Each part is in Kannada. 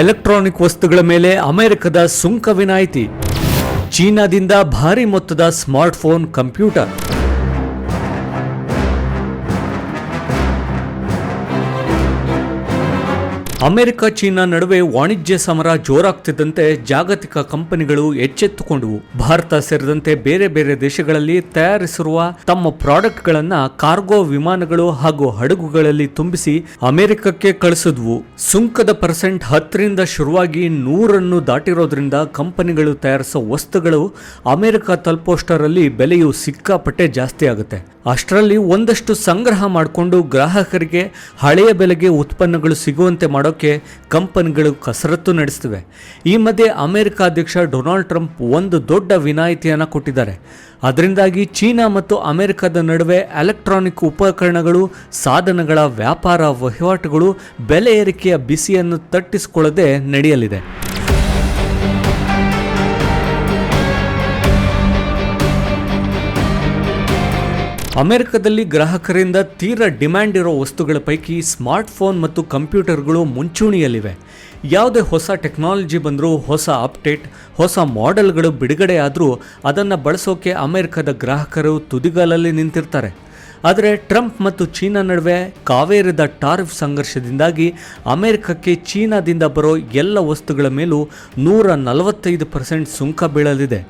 ಎಲೆಕ್ಟ್ರಾನಿಕ್ ವಸ್ತುಗಳ ಮೇಲೆ ಅಮೆರಿಕದ ಸುಂಕ ವಿನಾಯಿತಿ. ಚೀನಾದಿಂದ ಭಾರಿ ಮೊತ್ತದ ಸ್ಮಾರ್ಟ್ಫೋನ್ ಕಂಪ್ಯೂಟರ್. ಅಮೆರಿಕ, ಚೀನಾ ನಡುವೆ ವಾಣಿಜ್ಯ ಸಮರ ಜೋರಾಗ್ತಿದ್ದಂತೆ ಜಾಗತಿಕ ಕಂಪನಿಗಳು ಎಚ್ಚೆತ್ತುಕೊಂಡವು. ಭಾರತ ಸೇರಿದಂತೆ ಬೇರೆ ಬೇರೆ ದೇಶಗಳಲ್ಲಿ ತಯಾರಿಸಿರುವ ತಮ್ಮ ಪ್ರಾಡಕ್ಟ್ಗಳನ್ನ ಕಾರ್ಗೋ ವಿಮಾನಗಳು ಹಾಗೂ ಹಡಗುಗಳಲ್ಲಿ ತುಂಬಿಸಿ ಅಮೆರಿಕಕ್ಕೆ ಕಳಿಸಿದ್ವು. ಸುಂಕದ ಪರ್ಸೆಂಟ್ ಹತ್ತರಿಂದ ಶುರುವಾಗಿ ನೂರನ್ನು ದಾಟಿರೋದ್ರಿಂದ ಕಂಪನಿಗಳು ತಯಾರಿಸೋ ವಸ್ತುಗಳು ಅಮೆರಿಕ ತಲುಪೋಷ್ಟರಲ್ಲಿ ಬೆಲೆಯು ಸಿಕ್ಕಾಪಟ್ಟೆ ಜಾಸ್ತಿ ಆಗುತ್ತೆ. ಅಷ್ಟರಲ್ಲಿ ಒಂದಷ್ಟು ಸಂಗ್ರಹ ಮಾಡಿಕೊಂಡು ಗ್ರಾಹಕರಿಗೆ ಹಳೆಯ ಬೆಲೆಗೆ ಉತ್ಪನ್ನಗಳು ಸಿಗುವಂತೆ ಮಾಡೋಕ್ಕೆ ಕಂಪನಿಗಳು ಕಸರತ್ತು ನಡೆಸ್ತಿವೆ ಈ ಮಧ್ಯೆ ಅಮೆರಿಕ ಅಧ್ಯಕ್ಷ ಡೊನಾಲ್ಡ್ ಟ್ರಂಪ್ ಒಂದು ದೊಡ್ಡ ವಿನಾಯಿತಿಯನ್ನು ಕೊಟ್ಟಿದ್ದಾರೆ. ಅದರಿಂದಾಗಿ ಚೀನಾ ಮತ್ತು ಅಮೆರಿಕದ ನಡುವೆ ಎಲೆಕ್ಟ್ರಾನಿಕ್ ಉಪಕರಣಗಳು, ಸಾಧನಗಳ ವ್ಯಾಪಾರ ವಹಿವಾಟುಗಳು, ಬೆಲೆ ಏರಿಕೆಯ ಬಿಸಿಯನ್ನು ತಟ್ಟಿಸಿಕೊಳ್ಳದೆ ನಡೆಯಲಿದೆ. ಅಮೆರಿಕದಲ್ಲಿ ಗ್ರಾಹಕರಿಂದ ತೀರಾ ಡಿಮ್ಯಾಂಡ್ ಇರೋ ವಸ್ತುಗಳ ಪೈಕಿ ಸ್ಮಾರ್ಟ್ಫೋನ್ ಮತ್ತು ಕಂಪ್ಯೂಟರ್ಗಳು ಮುಂಚೂಣಿಯಲ್ಲಿವೆ. ಯಾವುದೇ ಹೊಸ ಟೆಕ್ನಾಲಜಿ ಬಂದರೂ, ಹೊಸ ಅಪ್ಡೇಟ್, ಹೊಸ ಮಾಡೆಲ್ಗಳು ಬಿಡುಗಡೆ ಆದರೂ ಅದನ್ನು ಬಳಸೋಕೆ ಅಮೆರಿಕದ ಗ್ರಾಹಕರು ತುದಿಗಾಲಲ್ಲಿ ನಿಂತಿರ್ತಾರೆ. ಆದರೆ ಟ್ರಂಪ್ ಮತ್ತು ಚೀನಾ ನಡುವೆ ಕಾವೇರಿದ ಟಾರಿಫ್ ಸಂಘರ್ಷದಿಂದಾಗಿ ಅಮೆರಿಕಕ್ಕೆ ಚೀನಾದಿಂದ ಬರೋ ಎಲ್ಲ ವಸ್ತುಗಳ ಮೇಲೂ ನೂರ ನಲವತ್ತೈದು ಪರ್ಸೆಂಟ್ ಸುಂಕ ಬೀಳಲಿದೆ.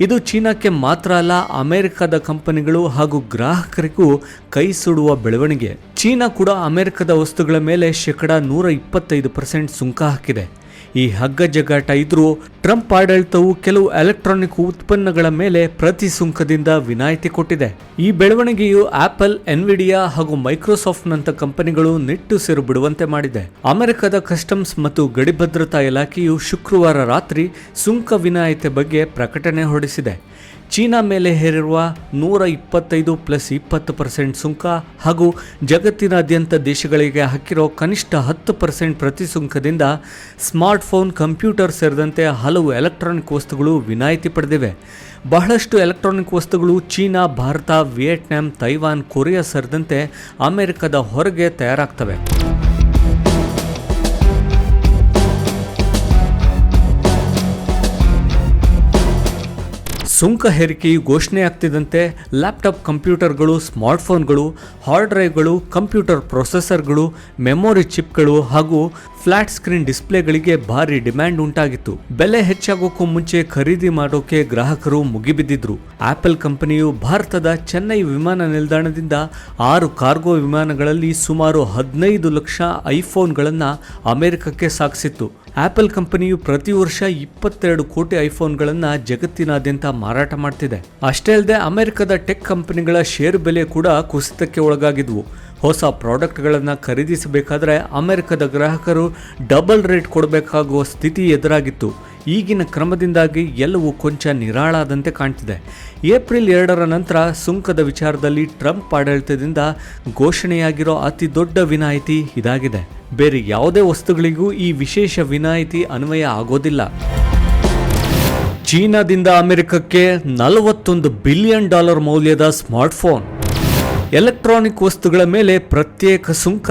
ಇದು ಚೀನಾಕ್ಕೆ ಮಾತ್ರ ಅಲ್ಲ, ಅಮೆರಿಕದ ಕಂಪನಿಗಳು ಹಾಗೂ ಗ್ರಾಹಕರಿಗೂ ಕೈ ಸುಡುವ ಬೆಳವಣಿಗೆ. ಚೀನಾ ಕೂಡ ಅಮೆರಿಕದ ವಸ್ತುಗಳ ಮೇಲೆ ಶೇಕಡ ನೂರ ಇಪ್ಪತ್ತೈದು ಪರ್ಸೆಂಟ್ ಸುಂಕ ಹಾಕಿದೆ. ಈ ಹಗ್ಗ ಜಗ್ಗಾಟ ಇದ್ರೂ ಟ್ರಂಪ್ ಆಡಳಿತವು ಕೆಲವು ಎಲೆಕ್ಟ್ರಾನಿಕ್ ಉತ್ಪನ್ನಗಳ ಮೇಲೆ ಪ್ರತಿ ಸುಂಕದಿಂದ ವಿನಾಯಿತಿ ಕೊಟ್ಟಿದೆ. ಈ ಬೆಳವಣಿಗೆಯು ಆಪಲ್, ಎನ್ವಿಡಿಯಾ ಹಾಗೂ ಮೈಕ್ರೋಸಾಫ್ಟ್ ನಂತ ಕಂಪನಿಗಳು ನಿಟ್ಟುಸಿರು ಬಿಡುವಂತೆ ಮಾಡಿದೆ. ಅಮೆರಿಕದ ಕಸ್ಟಮ್ಸ್ ಮತ್ತು ಗಡಿ ಭದ್ರತಾ ಇಲಾಖೆಯು ಶುಕ್ರವಾರ ರಾತ್ರಿ ಸುಂಕ ವಿನಾಯಿತಿ ಬಗ್ಗೆ ಪ್ರಕಟಣೆ ಹೊರಡಿಸಿದೆ. ಚೀನಾ ಮೇಲೆ ಹೇರಿರುವ ನೂರ ಇಪ್ಪತ್ತೈದು ಪ್ಲಸ್ ಇಪ್ಪತ್ತು ಪರ್ಸೆಂಟ್ ಸುಂಕ ಹಾಗೂ ಜಗತ್ತಿನಾದ್ಯಂತ ದೇಶಗಳಿಗೆ ಹಾಕಿರೋ ಕನಿಷ್ಠ ಹತ್ತು ಪರ್ಸೆಂಟ್ ಪ್ರತಿ ಸುಂಕದಿಂದ ಸ್ಮಾರ್ಟ್ಫೋನ್, ಕಂಪ್ಯೂಟರ್ ಸೇರಿದಂತೆ ಹಲವು ಎಲೆಕ್ಟ್ರಾನಿಕ್ ವಸ್ತುಗಳು ವಿನಾಯಿತಿ ಪಡೆದಿವೆ. ಬಹಳಷ್ಟು ಎಲೆಕ್ಟ್ರಾನಿಕ್ ವಸ್ತುಗಳು China, Bharat, Vietnam, Taiwan, Korea ಸೇರಿದಂತೆ ಅಮೆರಿಕದ ಹೊರಗೆ ತಯಾರಾಗ್ತವೆ. ಸುಂಕ ಹೇರಿಕೆಯು ಘೋಷಣೆ ಆಗ್ತಿದ್ದಂತೆ ಲ್ಯಾಪ್ಟಾಪ್ ಕಂಪ್ಯೂಟರ್ಗಳು ಸ್ಮಾರ್ಟ್ಫೋನ್ಗಳು ಹಾರ್ಡ್ ಡ್ರೈವ್ಗಳು ಕಂಪ್ಯೂಟರ್ ಪ್ರೊಸೆಸರ್ಗಳು ಮೆಮೊರಿ ಚಿಪ್ಗಳು ಹಾಗೂ ಫ್ಲಾಟ್ ಸ್ಕ್ರೀನ್ ಡಿಸ್ಪ್ಲೇಗಳಿಗೆ ಭಾರಿ ಡಿಮ್ಯಾಂಡ್ ಉಂಟಾಗಿತ್ತು. ಬೆಲೆ ಹೆಚ್ಚಾಗೋಕ್ಕೂ ಮುಂಚೆ ಖರೀದಿ ಮಾಡೋಕೆ ಗ್ರಾಹಕರು ಮುಗಿಬಿದ್ದಿದ್ರು. ಆಪಲ್ ಕಂಪನಿಯು ಭಾರತದ ಚೆನ್ನೈ ವಿಮಾನ ನಿಲ್ದಾಣದಿಂದ ಆರು ಕಾರ್ಗೋ ವಿಮಾನಗಳಲ್ಲಿ ಸುಮಾರು ಹದಿನೈದು ಲಕ್ಷ ಐಫೋನ್ಗಳನ್ನು ಅಮೆರಿಕಕ್ಕೆ ಸಾಗಿಸಿತ್ತು. ಆಪಲ್ ಕಂಪನಿಯು ಪ್ರತಿ ವರ್ಷ ಇಪ್ಪತ್ತೆರಡು ಕೋಟಿ ಐಫೋನ್ಗಳನ್ನು ಜಗತ್ತಿನಾದ್ಯಂತ ಮಾರಾಟ ಮಾಡ್ತಿದೆ. ಅಷ್ಟೇ ಅಲ್ಲದೆ ಅಮೆರಿಕದ ಟೆಕ್ ಕಂಪನಿಗಳ ಷೇರು ಬೆಲೆ ಕೂಡ ಕುಸಿತಕ್ಕೆ ಒಳಗಾಗಿದ್ವು. ಹೊಸ ಪ್ರಾಡಕ್ಟ್ಗಳನ್ನು ಖರೀದಿಸಬೇಕಾದ್ರೆ ಅಮೆರಿಕದ ಗ್ರಾಹಕರು ಡಬಲ್ ರೇಟ್ ಕೊಡಬೇಕಾಗುವ ಸ್ಥಿತಿ ಎದುರಾಗಿತ್ತು. ಈಗಿನ ಕ್ರಮದಿಂದಾಗಿ ಎಲ್ಲವೂ ಕೊಂಚ ನಿರಾಳಾದಂತೆ ಕಾಣ್ತಿದೆ. ಏಪ್ರಿಲ್ ಎರಡರ ನಂತರ ಸುಂಕದ ವಿಚಾರದಲ್ಲಿ ಟ್ರಂಪ್ ಆಡಳಿತದಿಂದ ಘೋಷಣೆಯಾಗಿರೋ ಅತಿ ದೊಡ್ಡ ವಿನಾಯಿತಿ ಇದಾಗಿದೆ. ಬೇರೆ ಯಾವುದೇ ವಸ್ತುಗಳಿಗೂ ಈ ವಿಶೇಷ ವಿನಾಯಿತಿ ಅನ್ವಯ ಆಗೋದಿಲ್ಲ. ಚೀನಾದಿಂದ ಅಮೆರಿಕಕ್ಕೆ ನಲವತ್ತೊಂದು ಬಿಲಿಯನ್ ಡಾಲರ್ ಮೌಲ್ಯದ ಸ್ಮಾರ್ಟ್ಫೋನ್ ಎಲೆಕ್ಟ್ರಾನಿಕ್ ವಸ್ತುಗಳ ಮೇಲೆ ಪ್ರತ್ಯೇಕ ಸುಂಕ.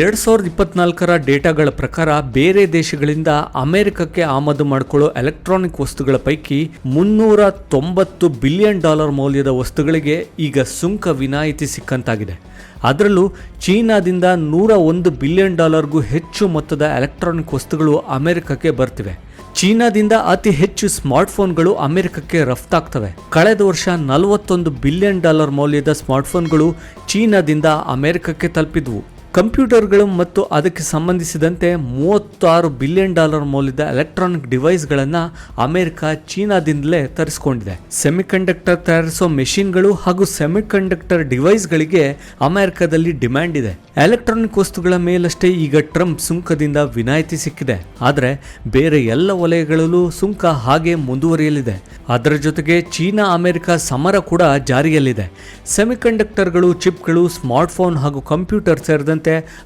ಎರಡ್ ಸಾವಿರದ ಇಪ್ಪತ್ನಾಲ್ಕರ ಡೇಟಾಗಳ ಪ್ರಕಾರ ಬೇರೆ ದೇಶಗಳಿಂದ ಅಮೆರಿಕಕ್ಕೆ ಆಮದು ಮಾಡಿಕೊಳ್ಳೋ ಎಲೆಕ್ಟ್ರಾನಿಕ್ ವಸ್ತುಗಳ ಪೈಕಿ ಮುನ್ನೂರ ತೊಂಬತ್ತು ಬಿಲಿಯನ್ ಡಾಲರ್ ಮೌಲ್ಯದ ವಸ್ತುಗಳಿಗೆ ಈಗ ಸುಂಕ ವಿನಾಯಿತಿ ಸಿಕ್ಕಂತಾಗಿದೆ. ಅದರಲ್ಲೂ ಚೀನಾದಿಂದ ನೂರ ಒಂದು ಬಿಲಿಯನ್ ಡಾಲರ್ಗೂ ಹೆಚ್ಚು ಮೊತ್ತದ ಎಲೆಕ್ಟ್ರಾನಿಕ್ ವಸ್ತುಗಳು ಅಮೆರಿಕಕ್ಕೆ ಬರ್ತಿವೆ. ಚೀನಾದಿಂದ ಅತಿ ಹೆಚ್ಚು ಸ್ಮಾರ್ಟ್ಫೋನ್ಗಳು ಅಮೆರಿಕಕ್ಕೆ ರಫ್ತಾಗ್ತವೆ. ಕಳೆದ ವರ್ಷ ನಲವತ್ತೊಂದು ಬಿಲಿಯನ್ ಡಾಲರ್ ಮೌಲ್ಯದ ಸ್ಮಾರ್ಟ್ಫೋನ್ಗಳು ಚೀನಾದಿಂದ ಅಮೆರಿಕಕ್ಕೆ ತಲುಪಿದ್ವು. ಕಂಪ್ಯೂಟರ್ಗಳು ಮತ್ತು ಅದಕ್ಕೆ ಸಂಬಂಧಿಸಿದಂತೆ ಮೂವತ್ತಾರು ಬಿಲಿಯನ್ ಡಾಲರ್ ಮೌಲ್ಯದ ಎಲೆಕ್ಟ್ರಾನಿಕ್ ಡಿವೈಸ್ಗಳನ್ನು ಅಮೆರಿಕ ಚೀನಾದಿಂದಲೇ ತರಿಸಿಕೊಂಡಿದೆ. ಸೆಮಿಕಂಡಕ್ಟರ್ ತಯಾರಿಸೋ ಮೆಷಿನ್ಗಳು ಹಾಗೂ ಸೆಮಿಕಂಡಕ್ಟರ್ ಡಿವೈಸ್ಗಳಿಗೆ ಅಮೆರಿಕದಲ್ಲಿ ಡಿಮ್ಯಾಂಡ್ ಇದೆ. ಎಲೆಕ್ಟ್ರಾನಿಕ್ ವಸ್ತುಗಳ ಮೇಲಷ್ಟೇ ಈಗ ಟ್ರಂಪ್ ಸುಂಕದಿಂದ ವಿನಾಯಿತಿ ಸಿಕ್ಕಿದೆ. ಆದರೆ ಬೇರೆ ಎಲ್ಲ ವಲಯಗಳಲ್ಲೂ ಸುಂಕ ಹಾಗೆ ಮುಂದುವರಿಯಲಿದೆ. ಅದರ ಜೊತೆಗೆ ಚೀನಾ ಅಮೆರಿಕ ಸಮರ ಕೂಡ ಜಾರಿಯಲ್ಲಿದೆ. ಸೆಮಿಕಂಡಕ್ಟರ್ಗಳು, ಚಿಪ್ಗಳು, ಸ್ಮಾರ್ಟ್ಫೋನ್ ಹಾಗೂ ಕಂಪ್ಯೂಟರ್ ಸೇರಿದಂತೆ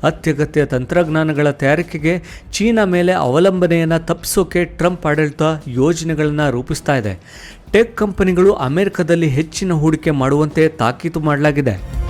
ಅತ್ಯಗತ್ಯ ತಂತ್ರಜ್ಞಾನಗಳ ತಯಾರಿಕೆಗೆ ಚೀನಾ ಮೇಲೆ ಅವಲಂಬನೆಯನ್ನು ತಪ್ಪಿಸೋಕೆ ಟ್ರಂಪ್ ಆಡಳಿತ ಯೋಜನೆಗಳನ್ನು ರೂಪಿಸ್ತಾ ಇದೆ. ಟೆಕ್ ಕಂಪನಿಗಳು ಅಮೆರಿಕದಲ್ಲಿ ಹೆಚ್ಚಿನ ಹೂಡಿಕೆ ಮಾಡುವಂತೆ ತಾಕೀತು ಮಾಡಲಾಗಿದೆ.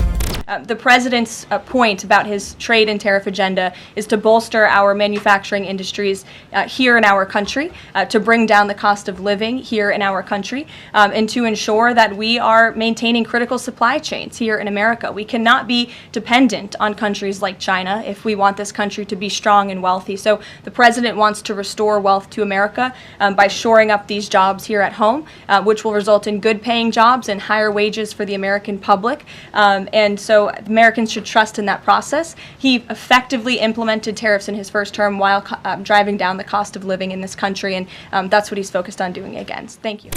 Uh, the president's uh, point about his trade and tariff agenda is to bolster our manufacturing industries uh, here in our country, uh, to bring down the cost of living here in our country, um, and to ensure that we are maintaining critical supply chains here in America. We cannot be dependent on countries like China if we want this country to be strong and wealthy. So the president wants to restore wealth to America um, by shoring up these jobs here at home, uh, which will result in good paying jobs and higher wages for the American public. Um, and so Americans should trust in that process. He effectively implemented tariffs in his first term while co- um, driving down the cost of living in this country, and um, that's what he's focused on doing again. Thank you.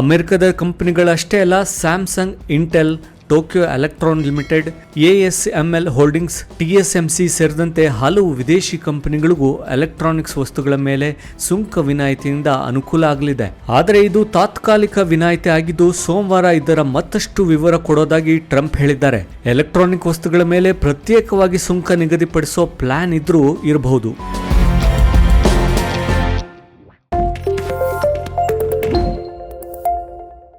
ಅಮೆರಿಕದ ಕಂಪನಿಗಳಷ್ಟೇ ಅಲ್ಲ Samsung Intel Tokyo Electron Limited ASML Holdings TSMC ಸೇರಿದಂತೆ ಹಲವು ವಿದೇಶಿ ಕಂಪನಿಗಳಿಗೂ ಎಲೆಕ್ಟ್ರಾನಿಕ್ಸ್ ವಸ್ತುಗಳ ಮೇಲೆ ಸುಂಕ ವಿನಾಯಿತಿಯಿಂದ ಅನುಕೂಲ ಆಗಲಿದೆ. ಆದರೆ ಇದು ತಾತ್ಕಾಲಿಕ ವಿನಾಯಿತಿ ಆಗಿದ್ದು, ಸೋಮವಾರ ಇದರ ಮತ್ತಷ್ಟು ವಿವರ ಕೊಡೋದಾಗಿ ಟ್ರಂಪ್ ಹೇಳಿದ್ದಾರೆ. ಎಲೆಕ್ಟ್ರಾನಿಕ್ ವಸ್ತುಗಳ ಮೇಲೆ ಪ್ರತ್ಯೇಕವಾಗಿ ಸುಂಕ ನಿಗದಿಪಡಿಸೋ ಪ್ಲಾನ್ ಇದ್ರೂ ಇರಬಹುದು.